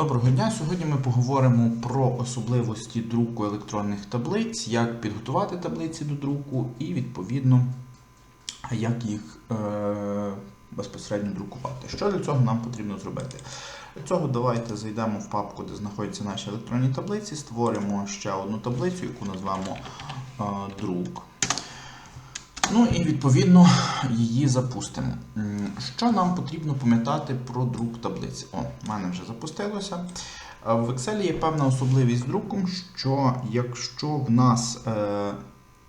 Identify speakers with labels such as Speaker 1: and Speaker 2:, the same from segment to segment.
Speaker 1: Доброго дня! Сьогодні ми поговоримо про особливості друку електронних таблиць, як підготувати таблиці до друку і, відповідно, як їх е, безпосередньо друкувати. Що для цього нам потрібно зробити? Для цього давайте зайдемо в папку, де знаходяться наші електронні таблиці, створимо ще одну таблицю, яку назвемо е, друк. Ну і відповідно її запустимо. Що нам потрібно пам'ятати про друк таблиці? О, в мене вже запустилося. Е, В Excel є певна особливість з друком, що якщо в нас е,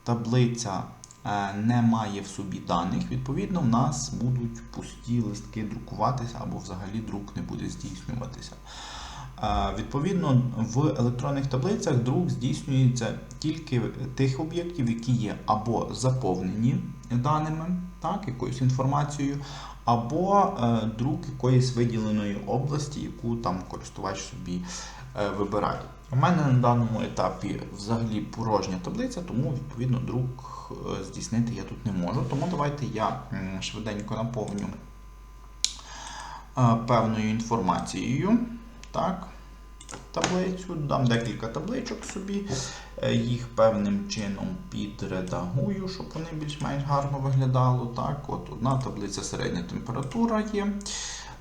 Speaker 1: таблиця е, не має в собі даних, відповідно, в нас будуть пусті листки друкуватися або взагалі друк не буде здійснюватися. Відповідно, в електронних таблицях друк здійснюється тільки тих об'єктів, які є або заповнені даними, так, якоюсь інформацією, або е, друк якоїсь виділеної області, яку там користувач собі е, вибирає. У мене на даному етапі взагалі порожня таблиця, тому відповідно друк е, здійснити я тут не можу. Тому давайте я швиденько наповню певною інформацією. Так, таблицю, дам декілька табличок собі, е, їх певним чином підредагую, щоб вони більш-менш гарно виглядало. Так, от Одна таблиця середня температура є.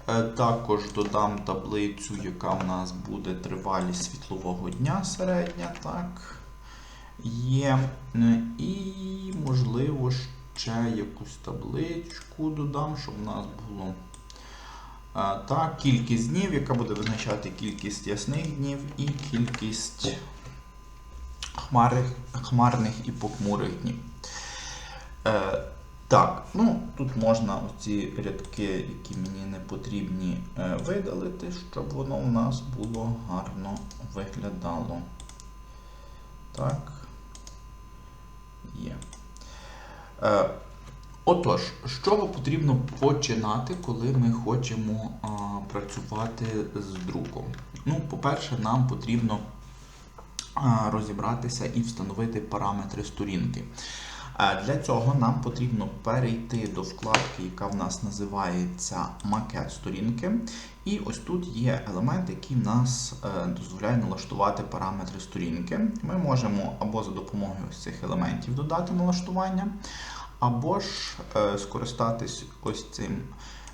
Speaker 1: Е, Також додам таблицю, яка в нас буде тривалість світлового дня середня. Так, є. Е, І, можливо, ще якусь табличку додам, щоб в нас було. А, Так, кількість днів, яка буде визначати кількість ясних днів і кількість хмарних, хмарних і похмурих днів. Е, так, ну тут можна оці рядки, які мені не потрібні, е, видалити, щоб воно у нас було гарно виглядало. Так. Є. Е, Отож, з чого потрібно починати, коли ми хочемо а, працювати з друком? Ну, по-перше, нам потрібно а, розібратися і встановити параметри сторінки. А Для цього нам потрібно перейти до вкладки, яка в нас називається макет сторінки. І ось тут є елемент, який нас е, дозволяє налаштувати параметри сторінки. Ми можемо або за допомогою ось цих елементів додати налаштування, або ж е, скористатись ось цим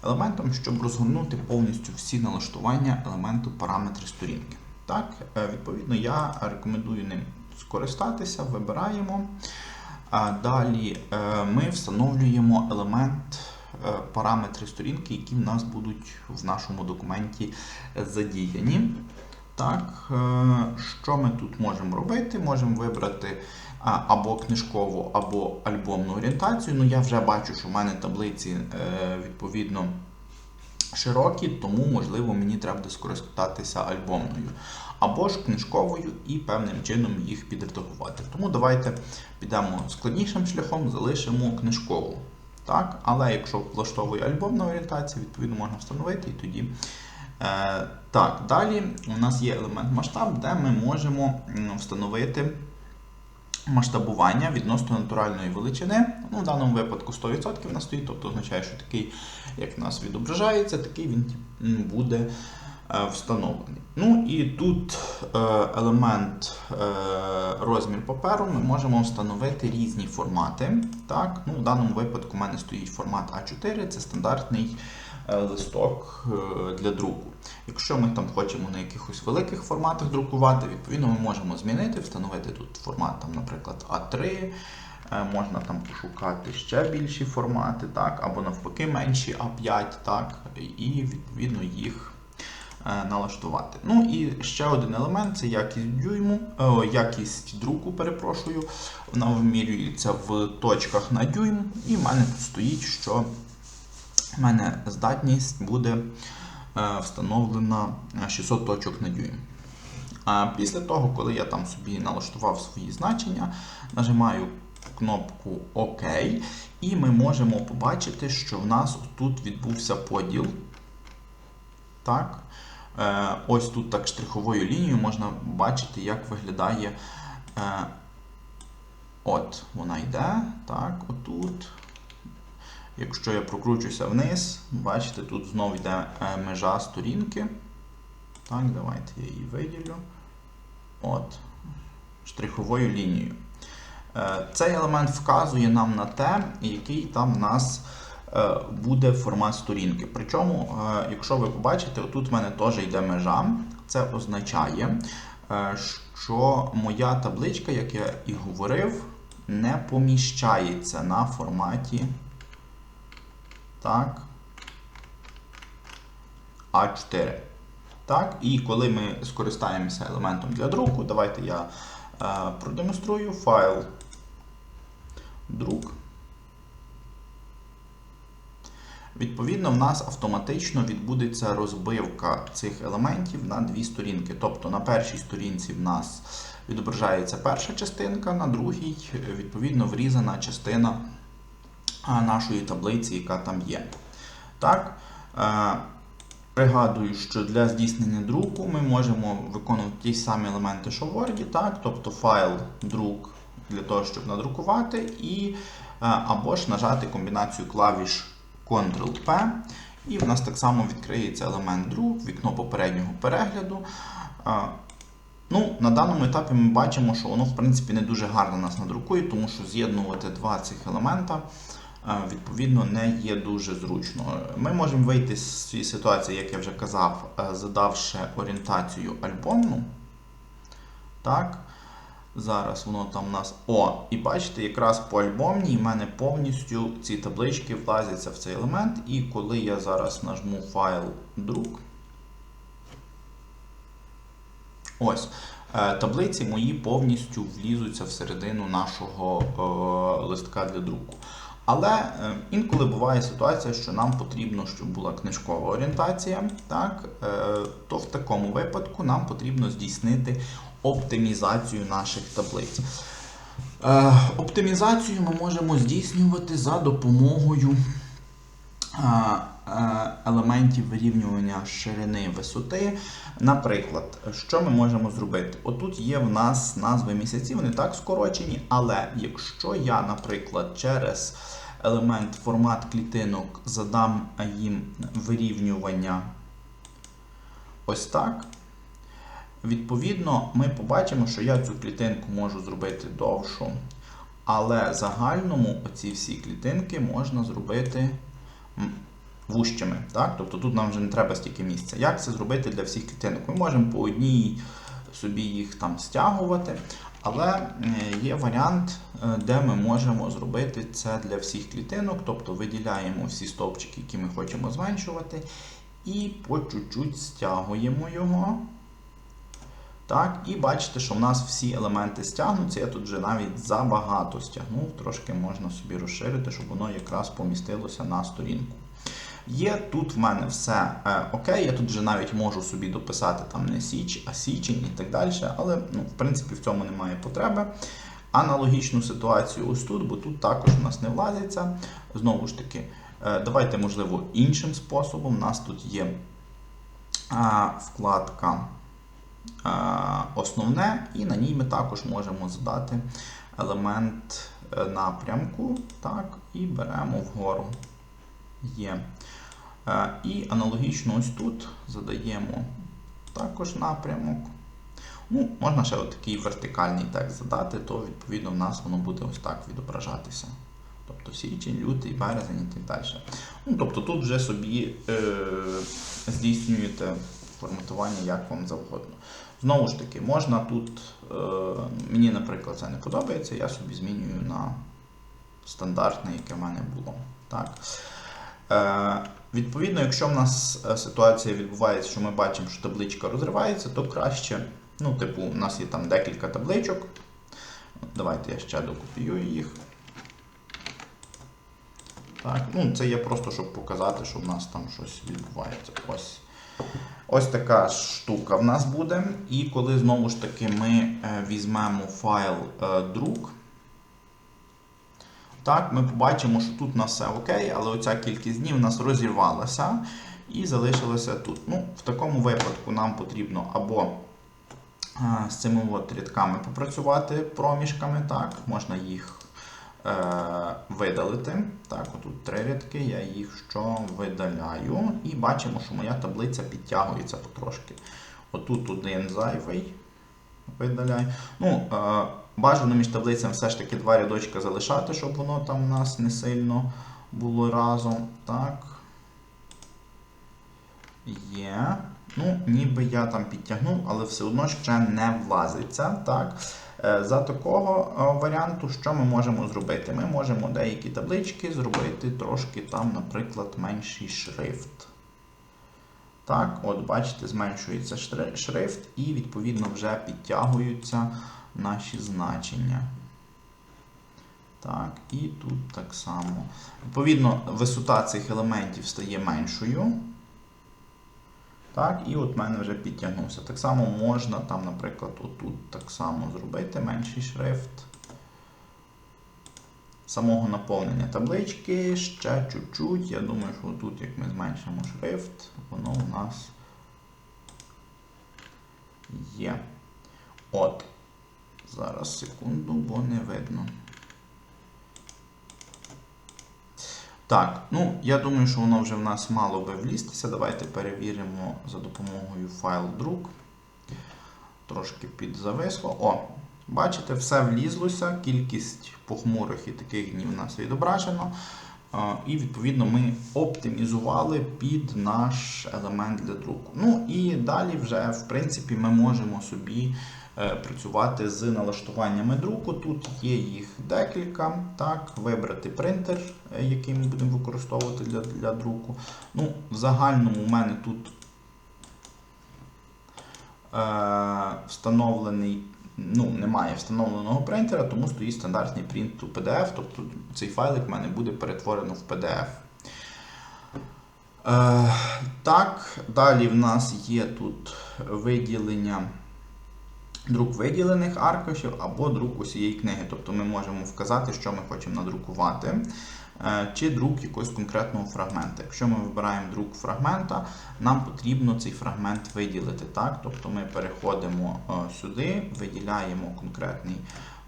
Speaker 1: елементом, щоб розгорнути повністю всі налаштування елементу параметри сторінки. Так, е, відповідно, я рекомендую ним скористатися, вибираємо. Далі е, ми встановлюємо елемент параметри сторінки, які в нас будуть в нашому документі задіяні. Так, що ми тут можемо робити? Можемо вибрати або книжкову, або альбомну орієнтацію. Ну, я вже бачу, що в мене таблиці е, відповідно широкі, тому, можливо, мені треба буде скористатися альбомною. Або ж книжковою і певним чином їх підредагувати. Тому давайте підемо складнішим шляхом, залишимо книжкову. Так? Але якщо влаштовує альбомна орієнтація, відповідно можна встановити і тоді. Е, так, далі у нас є елемент масштаб, де ми можемо встановити масштабування відносно натуральної величини. Ну, В даному випадку 100% у нас стоїть, тобто означає, що такий, як в нас відображається, такий він буде е, встановлений. Ну і тут е, елемент е, розмір паперу ми можемо встановити різні формати. Так? Ну, В даному випадку у мене стоїть формат А4, це стандартний листок е, для друку. Якщо ми там хочемо на якихось великих форматах друкувати, відповідно ми можемо змінити, встановити тут формат, там, наприклад, А3. е, Можна там пошукати ще більші формати, так, або навпаки менші А5, так, і відповідно їх е, налаштувати. Ну і ще один елемент це якість дюйму, о, якість друку, перепрошую. Вона вимірюється в точках на дюйм, і в мене тут стоїть, що в мене здатність буде е, встановлена 600 точок на дюйм. А після того, коли я там собі налаштував свої значення, нажимаю кнопку ОК, і ми можемо побачити, що в нас тут відбувся поділ. Так. Е, Ось тут так штриховою лінією можна бачити, як виглядає. Е, От, вона йде. Так, отут. Якщо я прокручуся вниз, бачите, тут знову йде е, межа сторінки. Так, давайте я її виділю. От. Штриховою лінією. Е, Цей елемент вказує нам на те, який там в нас е, буде формат сторінки. Причому, якщо ви побачите, отут в мене теж йде межа. Це означає, що моя табличка, як я і говорив, не поміщається на форматі. Так. А4. Так, і коли ми скористаємося елементом для друку, давайте я е, продемонструю файл друк. Відповідно, в нас автоматично відбудеться розбивка цих елементів на дві сторінки. Тобто на першій сторінці в нас відображається перша частинка, на другій, відповідно, врізана частина нашої таблиці, яка там є. Так. е, Пригадую, що для здійснення друку ми можемо виконувати ті самі елементи, що в Word, так? тобто файл друк для того, щоб надрукувати, і, е, або ж нажати комбінацію клавіш Ctrl-P, і в нас так само відкриється елемент друк, вікно попереднього перегляду. Е, Ну, На даному етапі ми бачимо, що воно в принципі не дуже гарно нас надрукує, тому що з'єднувати два цих елемента е, відповідно не є дуже зручно. Ми можемо вийти з цієї ситуації, як я вже казав, е, задавши орієнтацію альбомну. Так. Зараз воно там у нас. О, і бачите, якраз по альбомній в мене повністю ці таблички влазяться в цей елемент. І коли я зараз нажму файл друк. Ось. е, Таблиці мої повністю влізуться всередину нашого е, листка для друку. Але е, інколи буває ситуація, що нам потрібно, щоб була книжкова орієнтація, так, е, то в такому випадку нам потрібно здійснити оптимізацію наших таблиць. Е, Оптимізацію ми можемо здійснювати за допомогою елементів вирівнювання ширини висоти. Наприклад, що ми можемо зробити? Отут є в нас назви місяців, вони так скорочені, але якщо я, наприклад, через елемент формат клітинок задам їм вирівнювання ось так, відповідно, ми побачимо, що я цю клітинку можу зробити довшу, але загальному оці всі клітинки можна зробити вущими. Так? Тобто тут нам вже не треба стільки місця. Як це зробити для всіх клітинок? Ми можемо по одній собі їх там стягувати, але є варіант, е, де ми можемо зробити це для всіх клітинок, тобто виділяємо всі стовпчики, які ми хочемо зменшувати, і по чуть-чуть стягуємо його. Так, і бачите, що в нас всі елементи стягнуться. Я тут вже навіть забагато стягнув, трошки можна собі розширити, щоб воно якраз помістилося на сторінку. Є тут в мене все е, окей, я тут вже навіть можу собі дописати там не січ, а січень і так далі, але ну, в принципі в цьому немає потреби. Аналогічну ситуацію ось тут, бо тут також у нас не влазиться. Знову ж таки, е, давайте, можливо, іншим способом. У нас тут є а, вкладка основне, і на ній ми також можемо задати елемент е, напрямку. Так, І беремо вгору. Є. Е, І аналогічно ось тут задаємо також напрямок. Ну, Можна ще такий вертикальний текст задати, то відповідно в нас воно буде ось так відображатися. Тобто січень, лютий, березень і так далі. Ну, Тобто тут вже собі е, здійснюєте форматування як вам завгодно. Знову ж таки, можна тут, е, мені, наприклад, це не подобається, я собі змінюю на стандартне, яке в мене було. Так. Е, Відповідно, якщо в нас е, ситуація відбувається, що ми бачимо, що табличка розривається, то краще, ну, типу, у нас є там декілька табличок. Давайте я ще докопіюю їх. Так, ну Це є просто, щоб показати, що в нас там щось відбувається. Ось. Ось така штука в нас буде. І коли знову ж таки ми е, візьмемо файл е, друк, так, ми побачимо, що тут у нас все окей, але оця кількість днів у нас розірвалася і залишилася тут. Ну, В такому випадку нам потрібно або з цими от рядками попрацювати проміжками, так, можна їх е, видалити. Так, отут три рядки, я їх що видаляю. І бачимо, що моя таблиця підтягується потрошки. Отут один зайвий. Видаляй. Ну, е, бажано між таблицями все ж таки два рядочка залишати, щоб воно там у нас не сильно було разом. Так. Є. Ну, ніби я там підтягнув, але все одно ще не влазиться. Так. Е, За такого е, варіанту, що ми можемо зробити? Ми можемо деякі таблички зробити трошки там, наприклад, менший шрифт. Так, от бачите, зменшується шрифт і відповідно вже підтягуються наші значення. Так, і тут так само. Відповідно, висота цих елементів стає меншою. Так, і от в мене вже підтягнувся. Так само можна там, наприклад, отут так само зробити менший шрифт. Самого наповнення таблички ще чуть-чуть. Я думаю, що тут, як ми зменшимо шрифт, воно у нас є. От. Зараз секунду, бо не видно. Так, ну я думаю, що воно вже в нас мало би влізтися. Давайте перевіримо за допомогою файл друк. Трошки підзависло. О, бачите, все влізлося, кількість похмурих і таких днів у нас відображено. І відповідно ми оптимізували під наш елемент для друку. Ну і далі вже, в принципі, ми можемо собі е, працювати з налаштуваннями друку. Тут є їх декілька. Так, вибрати принтер, е, який ми будемо використовувати для, для друку. Ну, в загальному у мене тут е, встановлений. Ну, немає встановленого принтера, тому стоїть стандартний принт у PDF, тобто цей файлик в мене буде перетворено в PDF. Е, так, далі в нас є тут виділення друк виділених аркушів або друк усієї книги. Тобто ми можемо вказати, що ми хочемо надрукувати, чи друк якогось конкретного фрагмента. Якщо ми вибираємо друк фрагмента, нам потрібно цей фрагмент виділити. Так? Тобто ми переходимо е, сюди, виділяємо конкретний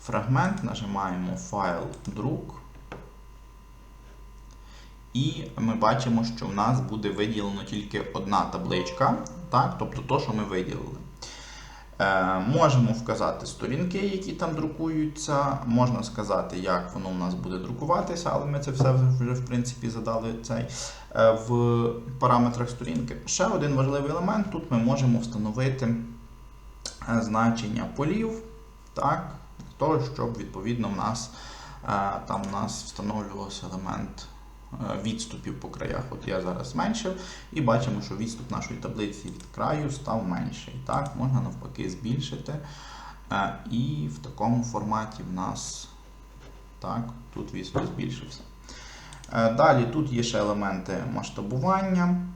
Speaker 1: фрагмент, нажимаємо файл друк. І ми бачимо, що в нас буде виділено тільки одна табличка, так? тобто то, що ми виділили. Е, можемо вказати сторінки, які там друкуються. Можна сказати, як воно у нас буде друкуватися, але ми це все вже в принципі задали цей е, в параметрах сторінки. Ще один важливий елемент: тут ми можемо встановити е, значення полів, так, того, щоб відповідно в нас там у нас встановлювався елемент відступів по краях. От я зараз зменшив, і бачимо, що відступ нашої таблиці від краю став менший. Так, можна навпаки збільшити. Е, І в такому форматі в нас так, тут відступ збільшився. Е, Далі тут є ще елементи масштабування.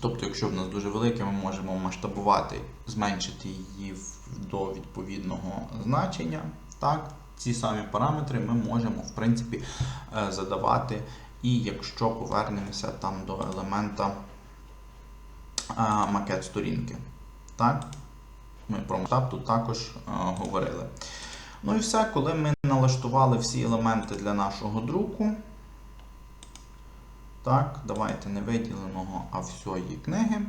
Speaker 1: Тобто, якщо в нас дуже велике, ми можемо масштабувати, зменшити її до відповідного значення. Так, ці самі параметри ми можемо в принципі е, задавати. І якщо повернемося там до елемента макет сторінки. Так? Ми про масштаб тут також говорили. Ну і все, коли ми налаштували всі елементи для нашого друку. Так, давайте не виділеного, а всієї книги.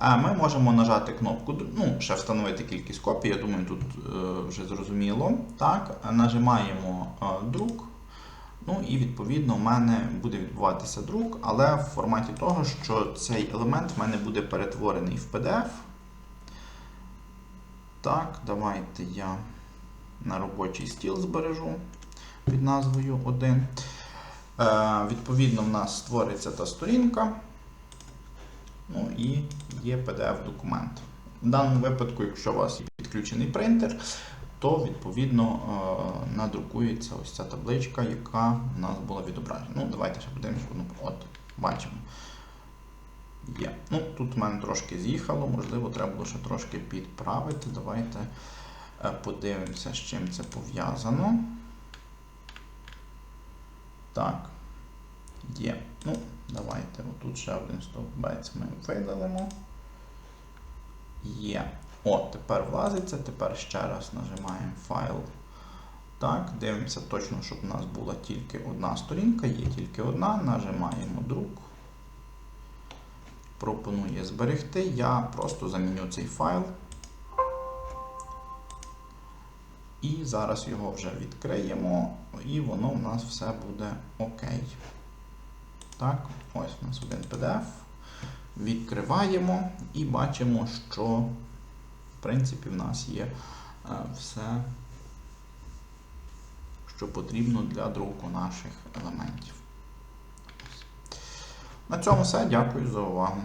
Speaker 1: Ми можемо нажати кнопку, ну, ще встановити кількість копій, я думаю, тут е, вже зрозуміло. Так, нажимаємо е, друк. Ну і відповідно в мене буде відбуватися друк, але в форматі того, що цей елемент в мене буде перетворений в PDF. Так, давайте я на робочий стіл збережу під назвою 1. Е, відповідно, в нас створиться та сторінка. Ну і є PDF-документ. В даному випадку, якщо у вас є підключений принтер, то відповідно е, надрукується ось ця табличка, яка в нас була відображена. Ну, давайте ще подивимося. Ну, от, бачимо. Є. Ну, тут в мене трошки з'їхало, можливо, треба було ще трошки підправити. Давайте е, подивимося, з чим це пов'язано. Так. Є. Ну, давайте. Отут ще один стовбець ми видалимо. Є. О, тепер влазиться. Тепер ще раз нажимаємо файл. Так, дивимося точно, щоб у нас була тільки одна сторінка, є тільки одна. Нажимаємо друк. пропонує зберегти. Я просто заміню цей файл. І зараз його вже відкриємо, і воно в нас все буде окей. Так, ось у нас один PDF. Відкриваємо і бачимо, що в принципі в нас є е, все, що потрібно для друку наших елементів. На цьому все. Дякую за увагу.